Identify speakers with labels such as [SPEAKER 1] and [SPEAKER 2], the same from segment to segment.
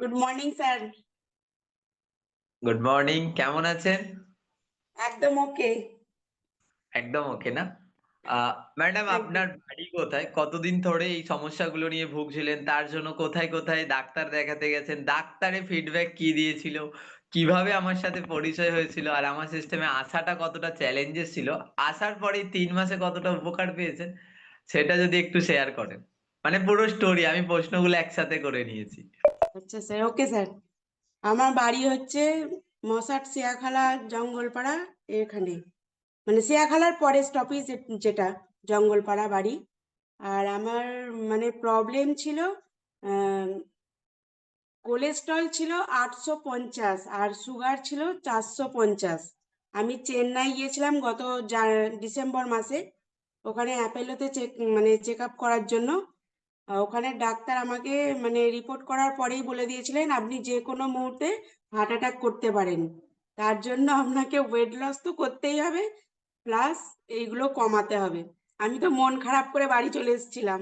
[SPEAKER 1] Good morning sir
[SPEAKER 2] good morning কেমন আছেন?
[SPEAKER 1] একদম ওকে
[SPEAKER 2] একদম ওকে না? ম্যাডাম আপনার বাড়ি কোথায়? কতদিন ধরে এই সমস্যাগুলো নিয়ে ভুগছিলেন? তার জন্য কোথায় কোথায় ডাক্তার দেখাতে গেছেন? ডাক্তারের ফিডব্যাক কি দিয়েছিল? কীভাবে আমার সাথে পরিচয় হয়েছিল? আর আমার সিস্টেমে আসাটা কতটা চ্যালেঞ্জেস ছিল? আসার পরে তিন মাসে কতটা উপকার পেয়েছেন? সেটা যদি একটু শেয়ার করেন। মানে পুরো স্টোরি আমি প্রশ্নগুলো একসাথে করে নিয়েছি।
[SPEAKER 1] আচ্ছা স্যার ওকে স্যার আমার বাড়ি হচ্ছে মশাট সিয়াখালা জঙ্গলপাড়া এখানে। মানে সিয়াখালার পরে স্টপেজ যেটা, জঙ্গলপাড়া বাড়ি। আর আমার মানে প্রবলেম ছিল কোলেস্ট্রল ছিল আটশো পঞ্চাশ, আর সুগার ছিল চারশো পঞ্চাশ। আমি চেন্নাই গিয়েছিলাম গত ডিসেম্বর মাসে। ওখানে অ্যাপেলোতে চেক মানে চেক আপ করার জন্য। ওখানে ডাক্তার আমাকে মানে রিপোর্ট করার পরেই বলে দিয়েছিলেন, আপনি যে কোনো মুহূর্তে হার্ট অ্যাটাক করতে পারেন। তার জন্য আপনাকে ওয়েট লস তো করতেই হবে প্লাস এইগুলো কমাতে হবে। আমি তো মন খারাপ করে বাড়ি চলে এসেছিলাম,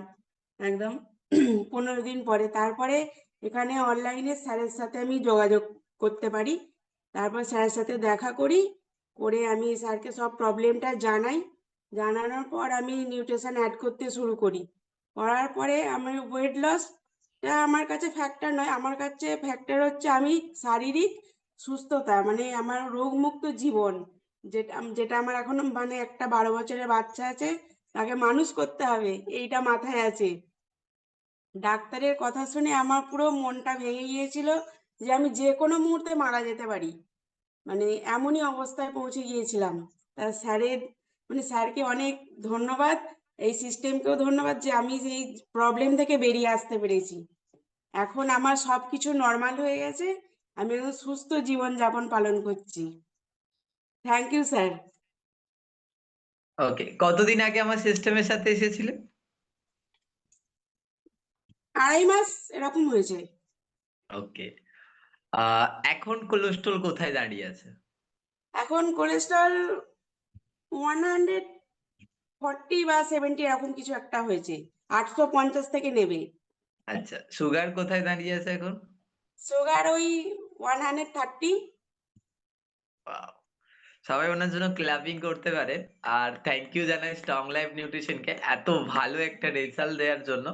[SPEAKER 1] একদম পনেরো দিন পরে। তারপরে এখানে অনলাইনে স্যারের সাথে আমি যোগাযোগ করতে পারি। তারপর স্যারের সাথে দেখা করি, করে আমি স্যারকে সব প্রবলেমটা জানাই। জানানোর পর আমি নিউট্রিশন অ্যাড করতে শুরু করি। করার পরে আমার ওয়েট লসটা আমার কাছে ফ্যাক্টর নয়। আমার কাছে ফ্যাক্টর হচ্ছে আমি শারীরিক সুস্থতা মানে আমার রোগমুক্ত জীবন, যেটা যেটা আমার এখনও মানে একটা বারো বছরের বাচ্চা আছে, তাকে মানুষ করতে হবে, এইটা মাথায় আছে। ডাক্তারের কথা শুনে আমার পুরো মনটা ভেঙে গিয়েছিল যে আমি যে কোনো মুহূর্তে মারা যেতে পারি। মানে এমনই অবস্থায় পৌঁছে গিয়েছিলাম। তা স্যারের মানে স্যারকে অনেক ধন্যবাদ। এই সিস্টেমকেও ধন্যবাদ যে আমি সেই প্রবলেম থেকে বেরিয়ে আসতে পেরেছি। এখন আমার সবকিছু নর্মাল হয়ে গেছে আমি এখন সুস্থ জীবন যাপন পালন করছি। থ্যাংক ইউ স্যার
[SPEAKER 2] ওকে কতদিন আগে আমার সিস্টেমের সাথে এসেছিলেন
[SPEAKER 1] আড়াই মাস এরকম হয়েছে।
[SPEAKER 2] ওকে এখন কোলেস্ট্রল কোথায় দাঁড়িয়ে আছে?
[SPEAKER 1] এখন কোলেস্ট্রল ওয়ান হান্ড্রেড ফর্টি বা সেভেন্টি এরকম কিছু একটা হয়েছে। আটশো পঞ্চাশ থেকে নেবে।
[SPEAKER 2] আচ্ছা সুগার কোথায় দাঁড়িয়ে আছে এখন?
[SPEAKER 1] সুগার ওই ওয়ান হান্ড্রেড থার্টি.
[SPEAKER 2] সবাই ওনার জন্য ক্লাবিং করতে পারে। আর থ্যাংক ইউ জানাই স্ট্রং লাইফ নিউট্রিশনকে এত ভালো একটা রেজাল্ট দেওয়ার জন্য।